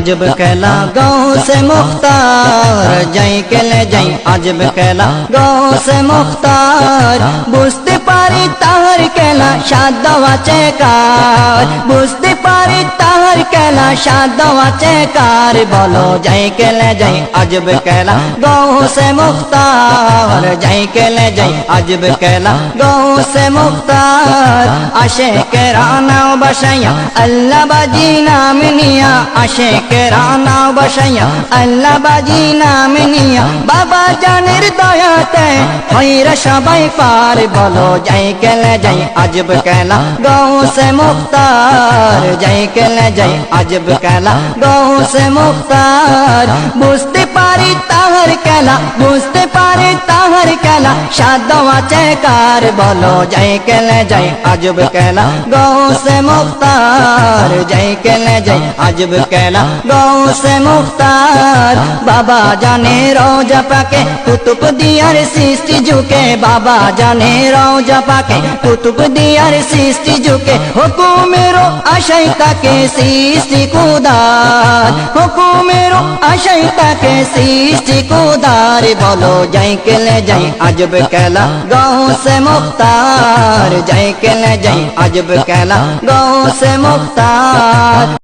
عجب کہلا گاؤں سے مختار، جائیں کے لے جائیں عجب کہلا گاؤں سے مختار۔ بست پاری تار کہلا شاد دوا چیکار۔ بست پاری تار তাহার কেলা সাধ্য আছে কার বলো যাই কেলে যাই আজব কেলা গৌ সে মুখতার যাই কেলে যাই আজব কেলা গৌ সে মুখতার আশে কেরানাও বসাইয়া আল্লাহ বাজি নাম নিয়া আশে কেরানাও বসাইয়া আল্লাহ বাজি নাম নিয়া বাবা জানের দয়াতে হইরা সবাই পার বলো যাই কেলে যাই আজব কেলা গৌ সে মুখতার যাই কেলে যাই আজব কেলা গৌ সে মুখতার বুঝতে পারি তাহার কেলা বুঝতে পারি شادوا بولو جائیں کے لے عجب گاؤں سے مختار جائیں کے لے عجب گاؤں سے مختار بابا جانے رو جپا کے کتب دیار سیستی جھکے بابا جانے رو جپا کے کتب دیار سیستی جھکے حکم رو کے سیستی کودار رو کے سیستی کودار بولو جائیں کے لے عجب کہلا گاؤں سے مختار جائیں کہ کلا جائیں عجب کہلا گاؤں سے مختار۔